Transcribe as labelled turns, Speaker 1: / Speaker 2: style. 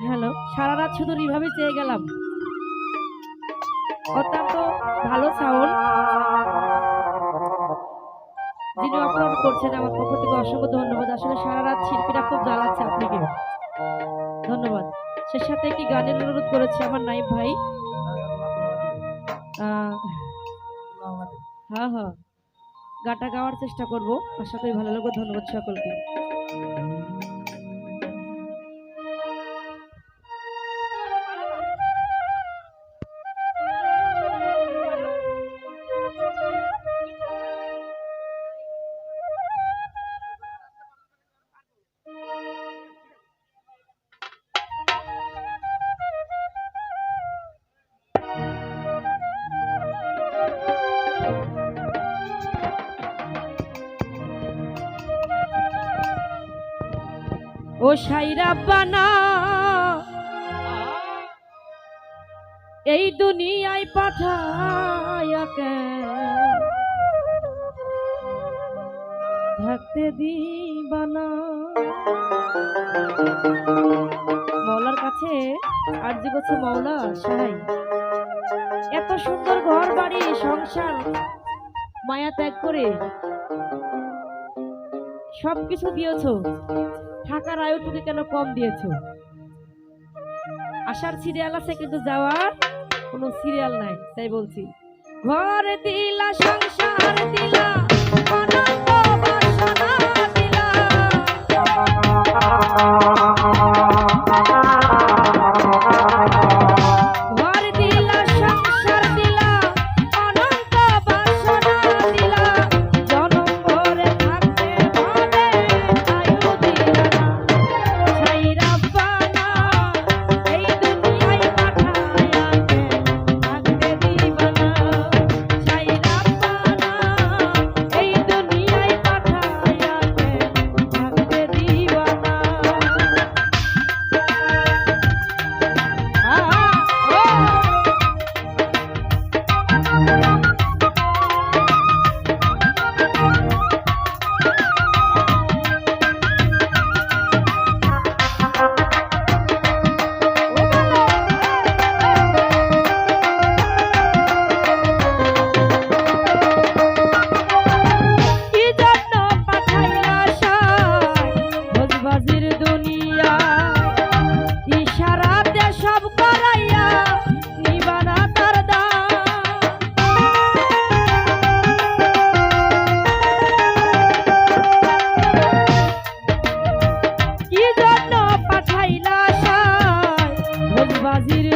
Speaker 1: Hello সারা রাত শুধু এইভাবে চেয়ে গেলাম। অত্যন্ত ভালো সাউন্ড যিনি আপলোড করছেন আমার পক্ষ থেকে অসংখ্য ধন্যবাদ। আসলে সারা রাত শিল্পীরা খুব জ্বালাচ্ছে আপনাকে। ধন্যবাদ। সে সাথে একটি গানের অনুরোধ করেছে আমার নাইব ভাই। হ্যাঁ হ্যাঁ। গাটা গাওয়ার চেষ্টা করব। আশা করি ভালো লাগবে। ধন্যবাদ সকলকে। ও সাইরা বানা। এই দুনিয়ায় পাঠায়া কেন? থাকতে দিবানা। মৌলার কাছে আর্জি করছে মৌলা সাই এত সুন্দর ঘর বাড়ি সংসার, মায়া ত্যাগ করে সবকিছু দিয়েছ। থাকার আয়ুটুকু কেন কম দিয়েছ? আসার সিরিয়াল আছে, কিন্তু যাওয়ার কোনো সিরিয়াল নাই, তাই বলছি। ঘর দিলা, সংসার দিলা জন্য পাঠাইলা সাই ভোজবাজির